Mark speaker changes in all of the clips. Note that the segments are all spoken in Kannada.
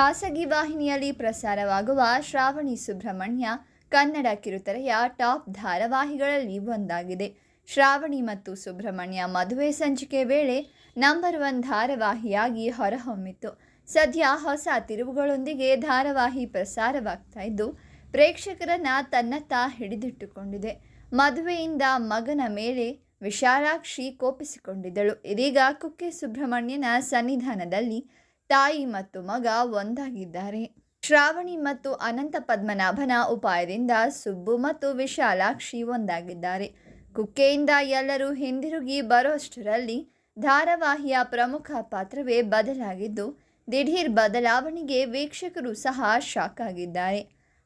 Speaker 1: ಖಾಸಗಿ ವಾಹಿನಿಯಲ್ಲಿ ಪ್ರಸಾರವಾಗುವ ಶ್ರಾವಣಿ ಸುಬ್ರಹ್ಮಣ್ಯ ಕನ್ನಡ ಕಿರುತೆರೆಯ ಟಾಪ್ ಧಾರಾವಾಹಿಗಳಲ್ಲಿ ಒಂದಾಗಿದೆ. ಶ್ರಾವಣಿ ಮತ್ತು ಸುಬ್ರಹ್ಮಣ್ಯ ಮದುವೆ ಸಂಚಿಕೆ ವೇಳೆ ನಂಬರ್ ಒನ್ ಧಾರಾವಾಹಿಯಾಗಿ ಹೊರಹೊಮ್ಮಿತು ಸದ್ಯ ಹೊಸ ತಿರುವುಗಳೊಂದಿಗೆ ಧಾರಾವಾಹಿ ಪ್ರಸಾರವಾಗ್ತಾ ಇದ್ದು, ಪ್ರೇಕ್ಷಕರನ್ನ ತನ್ನತ್ತ ಹಿಡಿದಿಟ್ಟುಕೊಂಡಿದೆ. ಮದುವೆಯಿಂದ ಮಗನ ಮೇಲೆ ವಿಶಾಲಾಕ್ಷಿ ಕೋಪಿಸಿಕೊಂಡಿದ್ದಳು. ಇದೀಗ ಕುಕ್ಕೆ ಸುಬ್ರಹ್ಮಣ್ಯನ ಸನ್ನಿಧಾನದಲ್ಲಿ ತಾಯಿ ಮತ್ತು ಮಗ ಒಂದಾಗಿದ್ದಾರೆ. ಶ್ರಾವಣಿ ಮತ್ತು ಅನಂತ ಪದ್ಮನಾಭನ ಉಪಾಯದಿಂದ ಸುಬ್ಬು ಮತ್ತು ವಿಶಾಲಾಕ್ಷಿ ಒಂದಾಗಿದ್ದಾರೆ. ಕುಕ್ಕೆಯಿಂದ ಎಲ್ಲರೂ ಹಿಂದಿರುಗಿ ಬರೋಷ್ಟರಲ್ಲಿ ಧಾರಾವಾಹಿಯ ಪ್ರಮುಖ ಪಾತ್ರವೇ ಬದಲಾಗಿದ್ದು, ದಿಢೀರ್ ಬದಲಾವಣೆಗೆ ವೀಕ್ಷಕರು ಸಹ ಶಾಕ್ ಆಗಿದ್ದಾರೆ.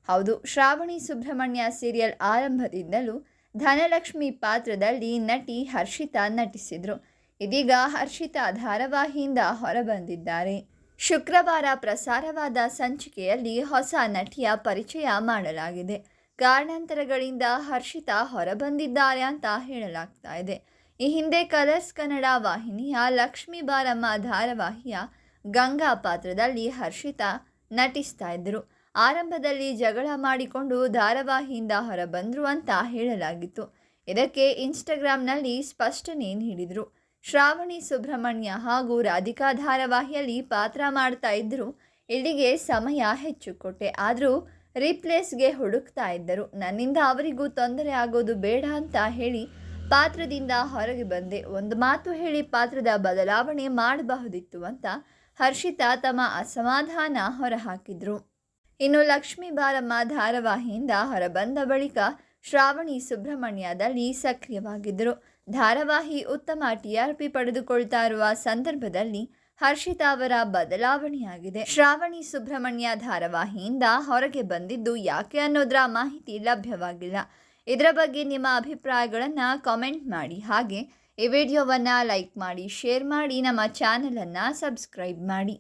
Speaker 1: ಹೌದು, ಶ್ರಾವಣಿ ಸುಬ್ರಹ್ಮಣ್ಯ ಸೀರಿಯಲ್ ಆರಂಭದಿಂದಲೂ ಧನಲಕ್ಷ್ಮಿ ಪಾತ್ರದಲ್ಲಿ ನಟಿ ಹರ್ಷಿತಾ ನಟಿಸಿದರು. ಇದೀಗ ಹರ್ಷಿತಾ ಧಾರಾವಾಹಿಯಿಂದ ಹೊರಬಂದಿದ್ದಾರೆ. ಶುಕ್ರವಾರ ಪ್ರಸಾರವಾದ ಸಂಚಿಕೆಯಲ್ಲಿ ಹೊಸ ನಟಿಯ ಪರಿಚಯ ಮಾಡಲಾಗಿದೆ. ಕಾರಣಾಂತರಗಳಿಂದ ಹರ್ಷಿತಾ ಹೊರಬಂದಿದ್ದಾರೆ ಅಂತ ಹೇಳಲಾಗ್ತಾ ಇದೆ. ಈ ಹಿಂದೆ ಕಲರ್ಸ್ ಕನ್ನಡ ವಾಹಿನಿಯ ಲಕ್ಷ್ಮೀ ಬಾರಮ್ಮ ಧಾರಾವಾಹಿಯ ಗಂಗಾ ಪಾತ್ರದಲ್ಲಿ ಹರ್ಷಿತಾ ನಟಿಸ್ತಾ ಇದ್ದರು. ಆರಂಭದಲ್ಲಿ ಜಗಳ ಮಾಡಿಕೊಂಡು ಧಾರಾವಾಹಿಯಿಂದ ಹೊರಬಂದರು ಅಂತ ಹೇಳಲಾಗಿತ್ತು. ಇದಕ್ಕೆ ಇನ್ಸ್ಟಾಗ್ರಾಮ್ನಲ್ಲಿ ಸ್ಪಷ್ಟನೆ ನೀಡಿದರು. ಶ್ರಾವಣಿ ಸುಬ್ರಹ್ಮಣ್ಯ ಹಾಗೂ ರಾಧಿಕಾ ಧಾರಾವಾಹಿಯಲ್ಲಿ ಪಾತ್ರ ಮಾಡ್ತಾ ಇದ್ದರು ಇಲ್ಲಿಗೆ ಸಮಯ ಹೆಚ್ಚು ಕೊಟ್ಟೆ. ಆದರೂ ರೀಪ್ಲೇಸ್ಗೆ ಹುಡುಕ್ತಾ ಇದ್ದರು. ನನ್ನಿಂದ ಅವರಿಗೂ ತೊಂದರೆ ಆಗೋದು ಬೇಡ ಅಂತ ಹೇಳಿ ಪಾತ್ರದಿಂದ ಹೊರಗೆ ಬಂದೆ. ಒಂದು ಮಾತು ಹೇಳಿ ಪಾತ್ರದ ಬದಲಾವಣೆ ಮಾಡಬಹುದಿತ್ತು ಅಂತ ಹರ್ಷಿತಾ ತಮ್ಮ ಅಸಮಾಧಾನ ಹೊರಹಾಕಿದ್ರು. ಇನ್ನು ಲಕ್ಷ್ಮೀ ಬಾರಮ್ಮ ಧಾರಾವಾಹಿಯಿಂದ ಹೊರಬಂದ ಬಳಿಕ ಶ್ರಾವಣಿ ಸುಬ್ರಹ್ಮಣ್ಯದಲ್ಲಿ ಸಕ್ರಿಯವಾಗಿದ್ದರು ಧಾರಾವಾಹಿ ಉತ್ತಮ ಟಿಆರ್ಪಿ ಪಡೆದುಕೊಳ್ತಾ ಇರುವ ಸಂದರ್ಭದಲ್ಲಿ ಹರ್ಷಿತಾ ಅವರ ಬದಲಾವಣೆಯಾಗಿದೆ. ಶ್ರಾವಣಿ ಸುಬ್ರಹ್ಮಣ್ಯ ಧಾರಾವಾಹಿಯಿಂದ ಹೊರಗೆ ಬಂದಿದ್ದು ಯಾಕೆ ಅನ್ನೋದರ ಮಾಹಿತಿ ಲಭ್ಯವಾಗಿಲ್ಲ. ಇದರ ಬಗ್ಗೆ ನಿಮ್ಮ ಅಭಿಪ್ರಾಯಗಳನ್ನು ಕಾಮೆಂಟ್ ಮಾಡಿ. ಹಾಗೆ ಈ ವಿಡಿಯೋವನ್ನು ಲೈಕ್ ಮಾಡಿ, ಶೇರ್ ಮಾಡಿ, ನಮ್ಮ ಚಾನಲನ್ನು ಸಬ್ಸ್ಕ್ರೈಬ್ ಮಾಡಿ.